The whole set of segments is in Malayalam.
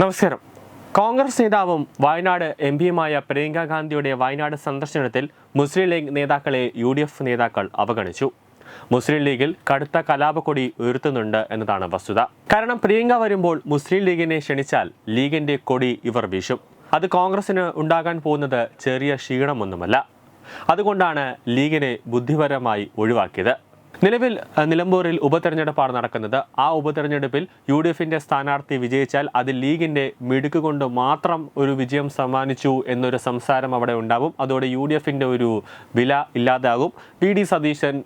നമസ്കാരം. കോൺഗ്രസ് നേതാവും വയനാട് എം പിയുമായ പ്രിയങ്ക ഗാന്ധിയുടെ വയനാട് സന്ദർശനത്തിൽ മുസ്ലിം ലീഗ് നേതാക്കളെ യു ഡി എഫ് നേതാക്കൾ അവഗണിച്ചു. മുസ്ലിം ലീഗിൽ കടുത്ത കലാപക്കൊടി ഉയർത്തുന്നുണ്ട് എന്നതാണ് വസ്തുത. കാരണം പ്രിയങ്ക വരുമ്പോൾ മുസ്ലിം ലീഗിനെ ക്ഷണിച്ചാൽ ലീഗിന്റെ കൊടി ഇവർ വീശും. അത് കോൺഗ്രസിന് ഉണ്ടാകാൻ പോകുന്നത് ചെറിയ ക്ഷീണമൊന്നുമല്ല. അതുകൊണ്ടാണ് ലീഗിനെ ബുദ്ധിപരമായി ഒഴിവാക്കിയത്. നിലവിൽ നിലമ്പൂരിൽ ഉപതെരഞ്ഞെടുപ്പാണ് നടക്കുന്നത്. ആ ഉപതെരഞ്ഞെടുപ്പിൽ യു ഡി എഫിന്റെ സ്ഥാനാർത്ഥി വിജയിച്ചാൽ അത് ലീഗിന്റെ മിടുക്ക് കൊണ്ട് മാത്രം ഒരു വിജയം സമ്മാനിച്ചു എന്നൊരു സംസാരം അവിടെ ഉണ്ടാവും. അതോടെ യു ഡി എഫിന്റെ ഒരു വില ഇല്ലാതാകും. വി ഡി സതീശൻ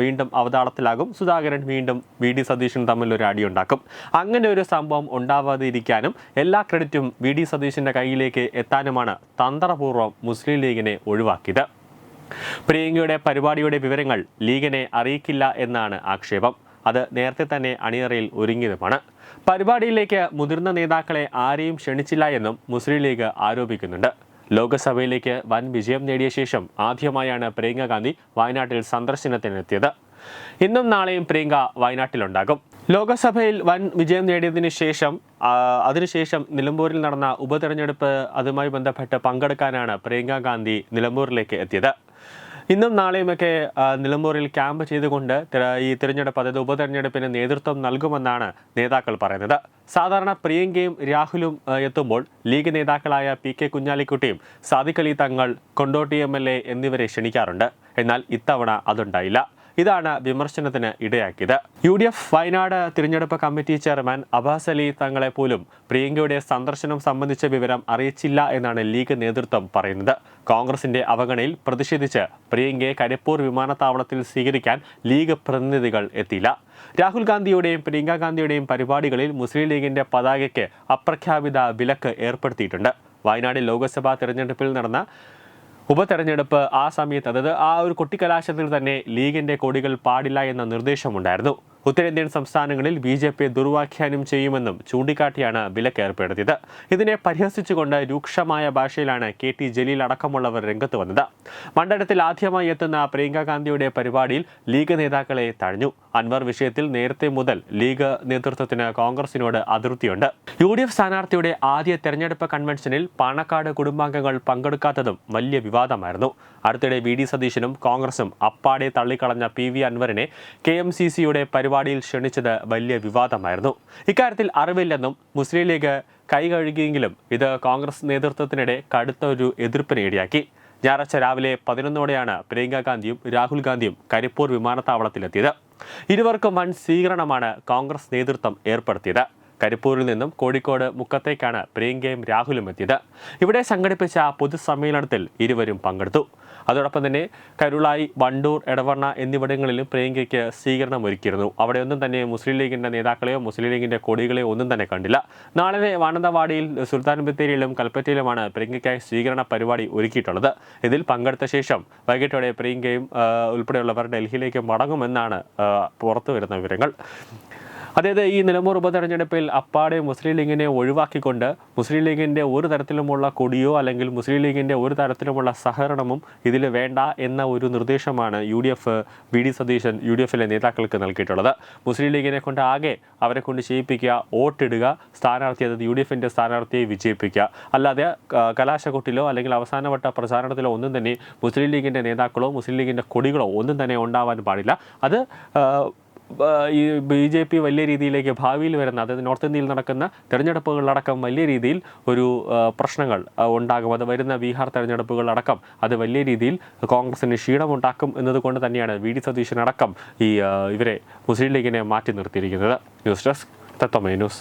വീണ്ടും അവതാളത്തിലാകും. സുധാകരൻ വീണ്ടും വി ഡി സതീശൻ തമ്മിൽ ഒരു അടി ഉണ്ടാക്കും. അങ്ങനെ ഒരു സംഭവം ഉണ്ടാവാതിരിക്കാനും എല്ലാ ക്രെഡിറ്റും വി ഡി സതീശന്റെ കയ്യിലേക്ക് എത്താനുമാണ് തന്ത്രപൂർവം മുസ്ലിം ലീഗിനെ ഒഴിവാക്കിയത്. പ്രിയങ്കയുടെ പരിപാടിയുടെ വിവരങ്ങൾ ലീഗിനെ അറിയിക്കില്ല എന്നാണ് ആക്ഷേപം. അത് നേരത്തെ തന്നെ അണിയറയിൽ ഒരുങ്ങിയതുമാണ്. പരിപാടിയിലേക്ക് മുതിർന്ന നേതാക്കളെ ആരെയും ക്ഷണിച്ചില്ല എന്നും മുസ്ലിം ലീഗ് ആരോപിക്കുന്നുണ്ട്. ലോക്സഭയിലേക്ക് വൻ വിജയം നേടിയ ശേഷം ആദ്യമായാണ് പ്രിയങ്ക ഗാന്ധി വയനാട്ടിൽ സന്ദർശനത്തിനെത്തിയത്. ഇന്നും നാളെയും പ്രിയങ്ക വയനാട്ടിലുണ്ടാകും. ലോകസഭയിൽ വൻ വിജയം നേടിയതിന് ശേഷം അതിനുശേഷം നിലമ്പൂരിൽ നടന്ന ഉപതെരഞ്ഞെടുപ്പ് അതുമായി ബന്ധപ്പെട്ട് പങ്കെടുക്കാനാണ് പ്രിയങ്ക ഗാന്ധി നിലമ്പൂരിലേക്ക് എത്തിയത്. ഇന്നും നാളെയുമൊക്കെ നിലമ്പൂരിൽ ക്യാമ്പ് ചെയ്തുകൊണ്ട് ഈ തിരഞ്ഞെടുപ്പ് അതായത് ഉപതെരഞ്ഞെടുപ്പിന് നേതൃത്വം നൽകുമെന്നാണ് നേതാക്കൾ പറയുന്നത്. സാധാരണ പ്രിയങ്കയും രാഹുലും എത്തുമ്പോൾ ലീഗ് നേതാക്കളായ P K കുഞ്ഞാലിക്കുട്ടിയും Sadiqali Thangal Kondotty M L A എന്നിവരെ ക്ഷണിക്കാറുണ്ട്. എന്നാൽ ഇത്തവണ അതുണ്ടായില്ല. ഇതാണ് വിമർശനത്തിന് ഇടയാക്കിയത്. യു ഡി എഫ് വയനാട് തിരഞ്ഞെടുപ്പ് കമ്മിറ്റി ചെയർമാൻ അബാസ് അലി തങ്ങളെ പോലും പ്രിയങ്കയുടെ സന്ദർശനം സംബന്ധിച്ച വിവരം അറിയിച്ചില്ല എന്നാണ് ലീഗ് നേതൃത്വം പറയുന്നത്. കോൺഗ്രസിന്റെ അവഗണയിൽ പ്രതിഷേധിച്ച് പ്രിയങ്കയെ കരിപ്പൂർ വിമാനത്താവളത്തിൽ സ്വീകരിക്കാൻ ലീഗ് പ്രതിനിധികൾ എത്തിയില്ല. രാഹുൽ ഗാന്ധിയുടെയും പ്രിയങ്ക ഗാന്ധിയുടെയും പരിപാടികളിൽ മുസ്ലിം ലീഗിന്റെ പതാകയ്ക്ക് അപ്രഖ്യാപിത വിലക്ക് ഏർപ്പെടുത്തിയിട്ടുണ്ട്. വയനാട് ലോക്സഭാ തെരഞ്ഞെടുപ്പിൽ നടന്ന ഉപതെരഞ്ഞെടുപ്പ് ആ സമയത്ത് അതായത് ആ ഒരു കൊട്ടിക്കലാശത്തിൽ തന്നെ ലീഗിന്റെ കൊടികൾ പാടില്ല എന്ന നിർദ്ദേശമുണ്ടായിരുന്നു. ഉത്തരേന്ത്യൻ സംസ്ഥാനങ്ങളിൽ ബി ജെ പി ദുർവാഖ്യാനം ചെയ്യുമെന്നും ചൂണ്ടിക്കാട്ടിയാണ് വിലക്ക് ഏർപ്പെടുത്തിയത്. ഇതിനെ പരിഹസിച്ചുകൊണ്ട് രൂക്ഷമായ ഭാഷയിലാണ് കെ ടി ജലീൽ അടക്കമുള്ളവർ രംഗത്ത് വന്നത്. മണ്ഡലത്തിൽ ആദ്യമായി എത്തുന്ന പ്രിയങ്ക ഗാന്ധിയുടെ പരിപാടിയിൽ ലീഗ് നേതാക്കളെ തഴഞ്ഞു. അൻവർ വിഷയത്തിൽ നേരത്തെ മുതൽ ലീഗ് നേതൃത്വത്തിന് കോൺഗ്രസിനോട് അതിർത്തിയുണ്ട്. യു ഡി എഫ് സ്ഥാനാർത്ഥിയുടെ ആദ്യ തെരഞ്ഞെടുപ്പ് കൺവെൻഷനിൽ പാണക്കാട് കുടുംബാംഗങ്ങൾ പങ്കെടുക്കാത്തതും വലിയ വിവാദമായിരുന്നു. അടുത്തിടെ വി ഡി സതീശനും കോൺഗ്രസും അപ്പാടെ തള്ളിക്കളഞ്ഞ പി വി അൻവറിനെ കെ എം സി സിയുടെ പരിപാടിയിൽ ക്ഷണിച്ചത് വലിയ വിവാദമായിരുന്നു. ഇക്കാര്യത്തിൽ അറിവില്ലെന്നും മുസ്ലിം ലീഗ് കൈ കഴുകിയെങ്കിലും ഇത് കോൺഗ്രസ് നേതൃത്വത്തിനിടെ കടുത്ത ഒരു എതിർപ്പിന് ഇടയാക്കി ഞായറാഴ്ച രാവിലെ പതിനൊന്നോടെയാണ് പ്രിയങ്ക ഗാന്ധിയും രാഹുൽ ഗാന്ധിയും കരിപ്പൂർ വിമാനത്താവളത്തിലെത്തിയത്. ഇരുവർക്കും വൻ സ്വീകരണമാണ് കോൺഗ്രസ് നേതൃത്വം ഏർപ്പെടുത്തിയത്. കരിപ്പൂരിൽ നിന്നും കോഴിക്കോട് മുക്കത്തേക്കാണ് പ്രിയങ്കയും രാഹുലും എത്തിയത്. ഇവിടെ സംഘടിപ്പിച്ച പൊതുസമ്മേളനത്തിൽ ഇരുവരും പങ്കെടുത്തു. അതോടൊപ്പം തന്നെ കരുളായി വണ്ടൂർ എടവണ്ണ എന്നിവിടങ്ങളിലും പ്രിയങ്കയ്ക്ക് സ്വീകരണം ഒരുക്കിയിരുന്നു. അവിടെയൊന്നും തന്നെ മുസ്ലിം ലീഗിന്റെ നേതാക്കളെയോ മുസ്ലിം ലീഗിന്റെ കൊടികളെയോ ഒന്നും തന്നെ കണ്ടില്ല. നാളെ വാനന്തവാടിയിൽ സുൽത്താൻ ബത്തേരിയിലും കൽപ്പറ്റയിലുമാണ് പ്രിയങ്കയ്ക്കായി സ്വീകരണ പരിപാടി ഒരുക്കിയിട്ടുള്ളത്. ഇതിൽ പങ്കെടുത്ത ശേഷം വൈകിട്ടോടെ പ്രിയങ്കയും ഉൾപ്പെടെയുള്ളവർ ഡൽഹിയിലേക്ക് മടങ്ങുമെന്നാണ് പുറത്തു വരുന്ന വിവരങ്ങൾ. അതായത് ഈ നിലമ്പൂർ ഉപതെരഞ്ഞെടുപ്പിൽ അപ്പാടെ മുസ്ലിം ലീഗിനെ ഒഴിവാക്കിക്കൊണ്ട് മുസ്ലിം ലീഗിന്റെ ഒരു തരത്തിലുമുള്ള കൊടിയോ അല്ലെങ്കിൽ മുസ്ലിം ലീഗിന്റെ ഒരു തരത്തിലുമുള്ള സഹകരണവും ഇതിൽ വേണ്ട എന്ന ഒരു നിർദ്ദേശമാണ് U D F V D Satheesan U D എഫിലെ നേതാക്കൾക്ക് നൽകിയിട്ടുള്ളത്. മുസ്ലിം ലീഗിനെ കൊണ്ട് ആകെ അവരെ കൊണ്ട് ചെയ്യിപ്പിക്കുക വോട്ടിടുക സ്ഥാനാർത്ഥി അതായത് യു ഡി എഫിന്റെ സ്ഥാനാർത്ഥിയെ വിജയിപ്പിക്കുക. അല്ലാതെ കലാശക്കൊട്ടിലോ അല്ലെങ്കിൽ അവസാനവട്ട പ്രചാരണത്തിലോ ഒന്നും തന്നെ മുസ്ലിം ലീഗിന്റെ നേതാക്കളോ മുസ്ലിം ലീഗിന്റെ കൊടികളോ ഒന്നും തന്നെ ഉണ്ടാവാൻ പാടില്ല. അത് ഈ ബി ജെ പി വലിയ രീതിയിലേക്ക് ഭാവിയിൽ വരുന്ന അതായത് നോർത്ത് ഇന്ത്യയിൽ നടക്കുന്ന തെരഞ്ഞെടുപ്പുകളിലടക്കം വലിയ രീതിയിൽ ഒരു പ്രശ്നങ്ങൾ ഉണ്ടാകും. അത് വരുന്ന ബീഹാർ തെരഞ്ഞെടുപ്പുകളിലടക്കം അത് വലിയ രീതിയിൽ കോൺഗ്രസിന് ക്ഷീണമുണ്ടാക്കും എന്നതുകൊണ്ട് തന്നെയാണ് വി ഡി സതീശനടക്കം ഈ ഇവരെ മുസ്ലിം ലീഗിനെ മാറ്റി നിർത്തിയിരിക്കുന്നത്. ന്യൂസ് ഡെസ്ക് തത്വമേ ന്യൂസ്.